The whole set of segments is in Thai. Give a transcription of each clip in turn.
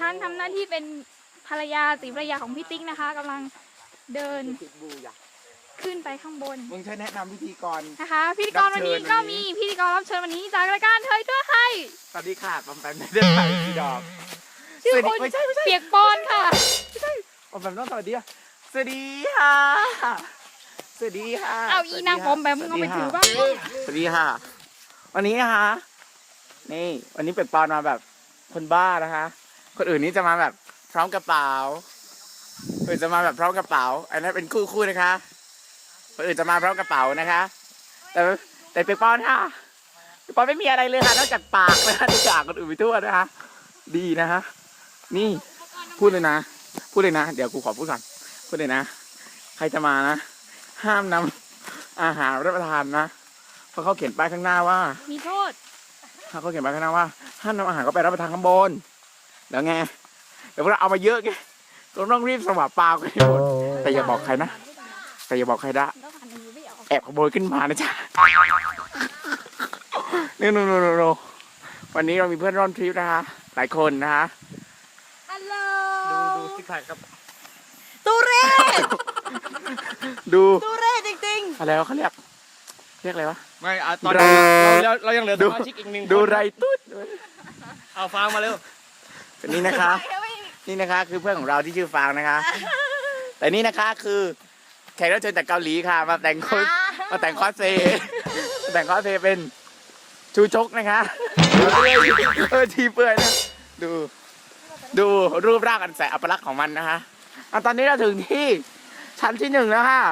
ฉันทำหน้าที่เป็นภรรยาสีภรรยาของพี่ติ๊กนะคะกำลังเดินติดบูอยากขึ้นไปข้างบนมึงช่วยแนะนำพิธีกร นะคะพิธีกรวันนี้รับเชิญก็วันนี้มีพิธีกรรับเชิญวันนี้จากรายการเทยทั่วไทยสวัสดีค่ะปอมแปมไม่ได้ไปพี่ดอก ชื่อสวัสดีคุณไม่ใช่ไม่ใช่ เปียกปอนค่ะ ปอมแปมต้องสวัสดีอะสวัสดีค่ะสวัสดีค่ะเอาอีนางปอมแปมมึงเอาไปถือบ้างสวัสดีค่ะ วันนี้นะคะนี่ วันนี้เป็ดปอนมาแบบคนบ้านะคะ คนอื่นนี่จะมาแบบพร้อมกระเป๋าคนอื่นจะมาแบบพร้อมกระเป๋า อันนั้นเป็นคู่คู่ๆนะคะ คนอื่นจะมาพร้อมกระเป๋านะคะ แต่แต่เป็ดปอนค่ะเป็ดปอนไม่มีอะไรเลยค่ะนอกจากปากนะคะทุกอย่างคนอื่นไปทั่วนะคะ ดีนะคะ นี่พูดเลยนะ พูดเลยนะ เดี๋ยวกูขอพูดก่อน พูดเลยนะ ใครจะมานะ ห้ามนำอาหารรับประทานนะ เพราะเขาเขียนป้ายข้างหน้าว่า มีโทษเขาเขียนป้ายข้างหน้าว่า ห้ามนำอาหารเข้าไปรับประทานข้างบน แล้วไงเดี๋ยวพวกเราเอามาเยอะไงเราต้องรีบสวาปากกันให้หมดแต่อย่าบอกใครนะแต่อย่าบอกใครนะแล้วผ่านมือไม่ออกแอบขโมยขึ้นมานะจ๊ะนี่โนโนโนโนวันนี้เรามีเพื่อนร่วมทริปนะคะหลายคนนะคะฮัลโหลดูดูซิกแพคครับตูเร่ดูตูเร่จริงอะไรวะเขาเรียกเรียกอะไรวะไม่อะตอนดูนี้เราเราเรายังเหลือดูสมาชิกอีกหนึ่งดูคนไรตุ๊ดเอาฟังมาเร็ว นี่นะคะ นี่นะคะ คือเพื่อนของเราที่ชื่อฟางนะคะ แต่นี่นะคะคือแขกรับเชิญจากเกาหลีค่ะ มาแต่งคอสมาแต่งคอสเพลย์มาแต่งคอสเพลย์เป็นชูชกนะคะเออทีเปื่อยนะดู ดูรูปร่างอันแสนอัปลักษณ์ของมันนะคะอะตอนนี้เราถึงที่ชั้นที่หนึ่งแล้วค่ะ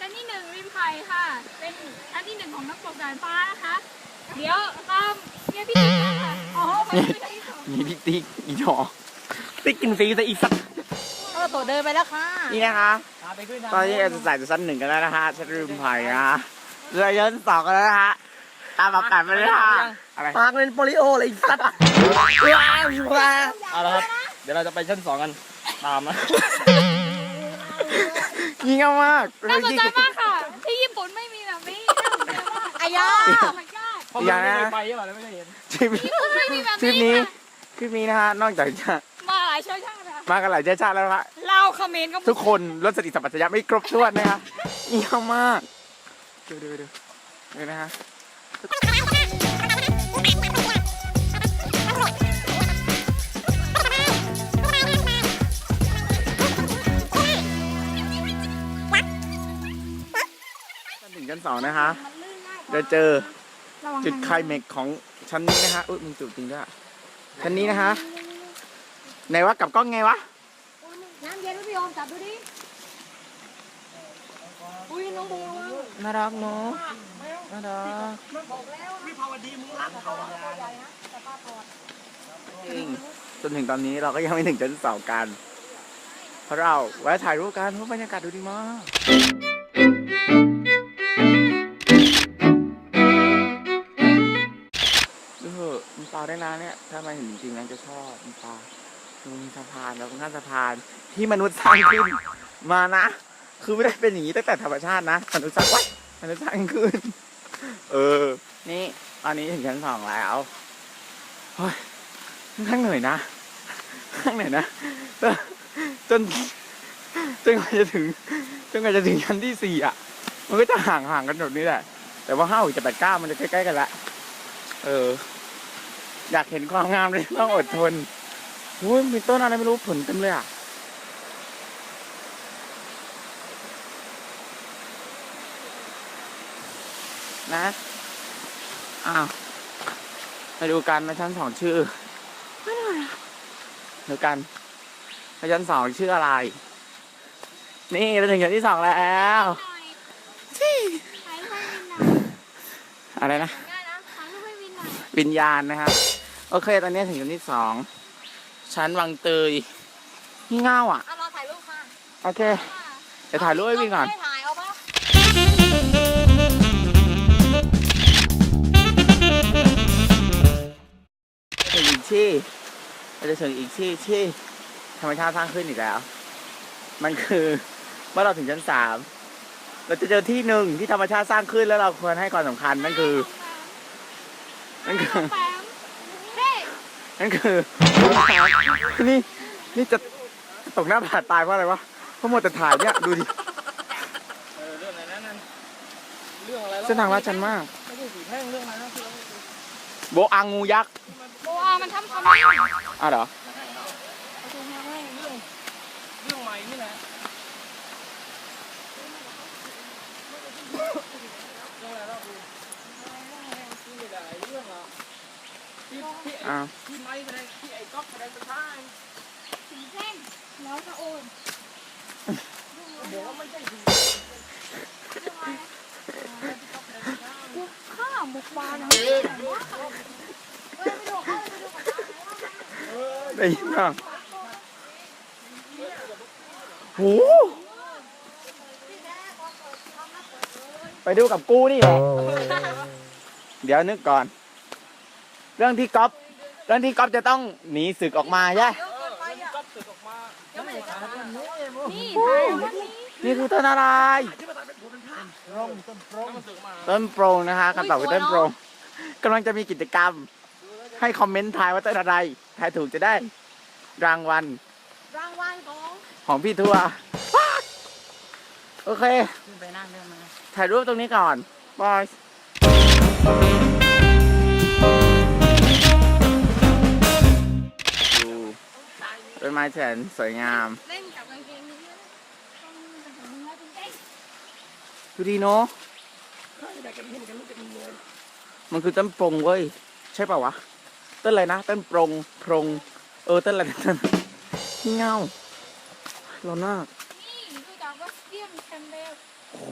ชั้นที่หนึ่งริมไผ่ค่ะ เป็นชั้นที่หนึ่งของน้ำตกสายฟ้านะคะ เดี๋ยวตามเนี่ยพี่ติ๊กมาค่ะอ๋อไปไม่ใช่ที่สอง มีพี่ติ๊กอีดอกติ๊กกินฟรีซะอีกสักเออตัวเดินไปแล้วค่ะนี่นะคะพาไปขึ้นตอนนี้เราจะใส่ชั้นหนึ่งกันแล้วนะคะชั้นริมไผ่นะคะเรือชั้นสองกันแล้วนะคะตามแบบกันไปเลยค่ะอะไรปากเป็นโปลิโอเลยไอ้สัตว์ว้าวว้าวเอาละครับ เดี๋ยวเราจะไปชั้นสองกัน ตามนะยิ่งเอามากน่าสนใจมากค่ะ ที่ญี่ปุ่นไม่มีแบบนี้น่าสนใจมากอายาโอ้ my god เพราะมันไม่เคยไปใช่ป่ะแล้วไม่เคยเห็นทริปญี่ปุ่น ไม่มีแบบทริปนี้นี้ค่ะทริปนี้นะคะนอกจากจะมาหลายเชื้อชาติค่ะมากันหลายเชื้อชาติแล้วนะคะลาวเขมรก็ทุกคนรถสติสัมปชัญญะไม่ครบถ้วนนะคะยิ่งเอามากดูดูดูดูนะคะชั้นหนึ่งชั้นสองนะคะจะเจอระวังจุดไคลแม็กซ์ของชั้นนี้นะคะอุ้ยมึงจุดจริงด้วยอะ ชั้นนี้นะคะไหนวะกลับกล้องไงวะ น้ำเย็นพี่อมจับดูดิ อุ้ยน้องโบน่ารักเนาะน่ารักอืมจนถึงตอนนี้เราก็ยังไม่ถึงชั้นสองกัน เพราะเราแวะถ่ายรูปกันเพราะบรรยากาศดูดีมาก นะเนี่ยถ้ามาเห็นจริงๆนะจะชอบมันปลาดูมีสะพานแล้วข้างสะพานที่มนุษย์สร้างขึ้นมานะ คือไม่ได้เป็นอย่างนี้ตั้งแต่ธรรมชาตินะมนุษย์สร้างไว้มนุษย์สร้างขึ้น เออ นี่ตอนนี้ถึงชั้นสองแล้วเฮ้ยค่อนข้างเหนื่อยนะค่อนข้างเหนื่อยนะจนจนกว่าจะถึงจนกว่าจะถึงชั้นที่สี่อะ มันก็จะห่างห่างๆกันแบบนี้แหละแต่ว่าห้าหกจ็ดแปดเก้ามันจะใกล้ๆกันละเออ อยากเห็นความงามเลยต้องอดทนโอ้ยมีต้นอะไรไม่รู้ผลเต็มเลยอะนะอ้าวไปดูกันนะชั้นสองชื่อไม่ได้อะดูกันว่าชั้นสองชื่ออะไร นี่เราถึงชั้นที่สองแล้วที่ถ่ายรูปให้วินหน่อยอะไรนะได้นะถ่ายรูปให้วินหน่อยวิญญาณนะครับ โอเค ตอนนี้ถึงชั้นที่สอง ชั้นวังเตยนี่เง่าอะ เอารอถ่ายรูปค่ะโอเค เดี๋ยวถ่ายรูปให้วินก่อน ไม่ถ่ายเอาปะถึงอีกที่เราจะถึงอีกที่ที่ธรรมชาติสร้างขึ้นอีกแล้ว มันคือเมื่อเราถึงชั้นสามเราจะเจอที่หนึ่งที่ธรรมชาติสร้างขึ้นแล้วเราควรให้ความสำคัญนั่นคือนั่นคือ แปมเท นั่นคือนี่นี่จะตกหน้าผาตายเพราะอะไรวะเพราะหมดแต่ถ่ายเนี่ยดูดิเออเรื่องอะไรนั่นเรื่องอะไรเส้นทางลาดชันมากไม่ใช่สีแพ่งเรื่องอะไรนะที่เราโบอังงูยักษ์โบอามันทำคำนี้อ้าวเหรอเรื่องเรื่องใหม่นี่แหละเรื่องอะไรเราดูที่ไม่ได้เรื่องอะที่ที่ ที่ไอ้ก๊อฟแสดงเป็นท่าสีแท่งแล้วก็โอนบอกว่าไม่ใช่สีบุกข้าบุกบานนะได้ยินป่ะโหไปดูกับกูนี่แหละเดี๋ยวนึกก่อน เรื่องที่ก๊อฟ เรื่องที่ก๊อฟจะต้องหนีศึกออกมาใช่ไหมก๊อฟสึกออกมานี่ถ่ายวันนี้นี่คือต้นอะไรแล้วมันสึกมาต้นโปรงนะคะคำตอบคือต้นโปรงกำลังจะมีกิจกรรม ให้คอมเมนต์ทายว่าต้นอะไรทายถูกจะได้ รางวัลรางวัลของของพี่ทัวร์โอเคขึ้นไปนั่งเรื่องมาถ่ายรูปตรงนี้ก่อนบอย ต้นไม้แสนสวยงาม เล่นกับกางเกงนี้ต้องเป็นของเนื้อจริงดูดีเนาะมันคือต้นโปรงเว้ย ใช่เปล่าวะ ต้นอะไรนะ ต้นโปรงโพรง เออ ต้นอะไรต้นที่เงาเราหน้าๆนี่ดูจากว่าเรียมแคมเบลโอ้โห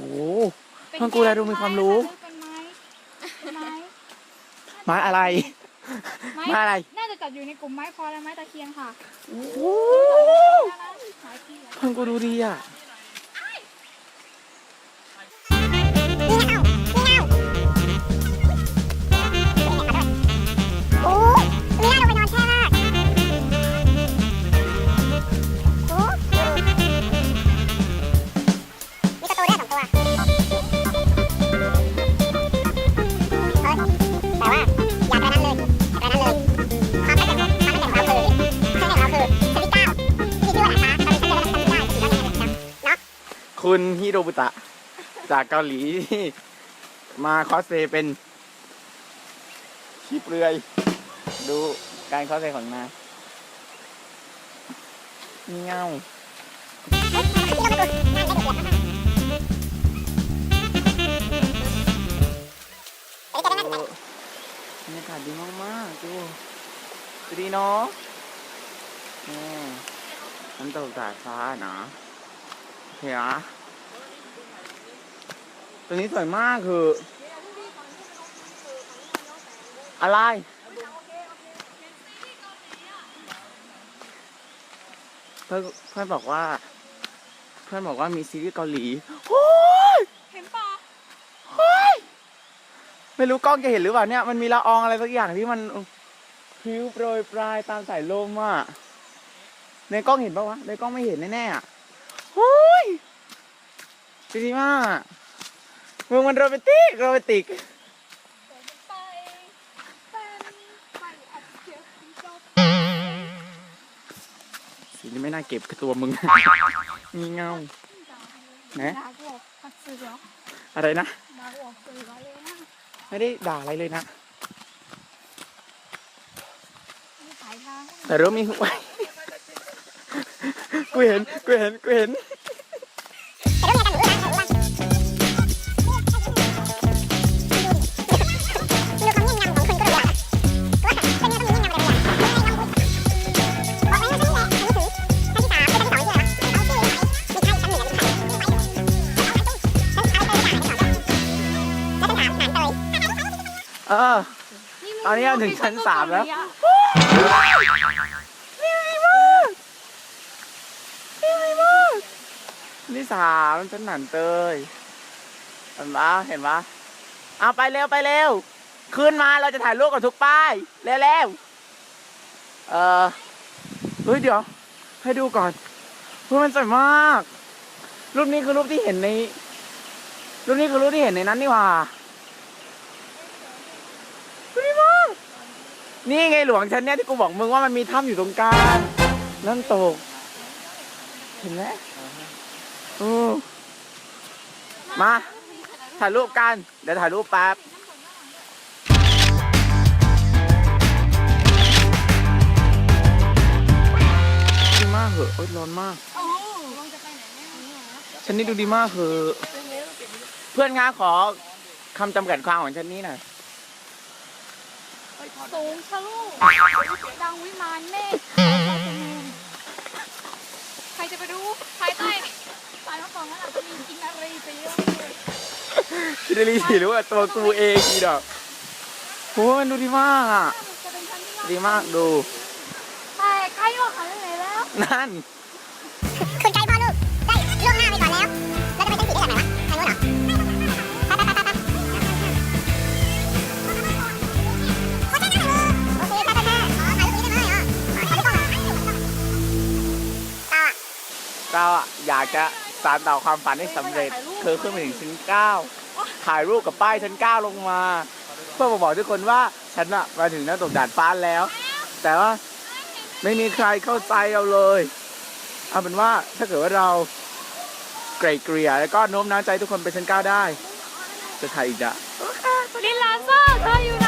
ท่านกูแลดูมีความรู้ เป็นไม้เป็นไม้ ไม้อะไร ไม้ไม้อะไรน่า จะจัดอยู่ในกลุ่มไม้พอและไม้ตะเคียนค่ะโอ้โหหลายปีแล้วท่านกูดูดีอะ ฮิโรบุตะ จากเกาหลีที่มาคอสเพลย์เป็นชีเปลือย ดูการคอสเพลย์ของนายมีเงาบรรยากาศดีมากๆดูดูดีเนาะนี่น้ำตกดาดฟ้าเนาะโอเคอะ ตัวนี้สวยมากคือ อะไร เพื่อนเพื่อนบอกว่า เพื่อนบอกว่ามีซีรีส์เกาหลีโอ้ยเห็นปะเฮ้ยไม่รู้กล้องจะเห็นหรือเปล่าเนี่ยมันมีละอองอะไรสักอย่างที่มันพริ้วโปรยปลายตามสายลมอะในกล้องเห็นปะวะในกล้องไม่เห็นแน่ๆอะโอ้ยดีมาก มึงมันโรแมนติกโรแมนติกไปเป็นไปอัดเสียงจบสีนี้ไม่น่าเก็บกับตัวมึง มีเงาไหนด่ากูออกผัดเสืออะไรนะด่ากูออกเสือเลยนะ ไม่ได้ด่าอะไรเลยนะมีสายทางแต่เริ่มมีไว้กูเห็น กูเห็น กูเห็น เออ ตอนนี้เราถึงชั้นสามแล้ว นี่มีมือนี่สามชั้นหนันเตยเห็นปะเห็นปะเอาไปเร็วไปเร็ว ขึ้นมาเราจะถ่ายรูปกับทุกป้ายเร็วๆเออเฮ้ยเดี๋ยว ให้ดูก่อนเฮ้ยมันสวยมาก รูปนี้คือรูปที่เห็นใน รูปนี้คือรูปที่เห็นในนั้นนี่หว่าดูดีมาก นี่ไงหลวงฉันเนี่ยที่กูบอกมึงว่ามันมีถ้ำอยู่ตรงกลางนั่นตก เห็นไหมอือมาถ่ายรูปกัน เดี๋ยวถ่ายรูปแป๊บดีมากเหอะโอ๊ยร้อนมากโอ้นนี่ยฉันนี่ดูดีมากเหอะ เพื่อนงาขอคำจำกัดความของฉันนี่หน่อย สูงทะลุดังวิมานเมฆใครจะไปรู้ภายใต้ปลายมะกอกนั้นอาจจะมีกินอะไรไปเยอะเลยคิดได้รีรู้ว่าตัวกูเองอีดอกโหมันดูดีมากอะจะเป็นชั้นที่ดีมากดูแต่ใกล้กว่าเขาเลยแล้ว นั่น เราอะเราอะอยากจะสานต่อความฝันให้สำเร็จคือขึ้นไปถึงชั้นเก้าถ่ายรูปกับป้ายชั้นเก้าลงมา เพื่อมาบอกทุกคนว่าฉันอะมาถึงน้ำตกดาดฟ้าแล้ว แต่ว่าไม่มีใครเข้าใจเราเลยเอาเป็นว่าถ้าเกิดว่าเราไกลเกลี่ยแล้วก็โน้มน้าวใจทุกคนไปชั้นเก้าได้ จะถ่ายอีกอะลินลาโซ่เธออยู่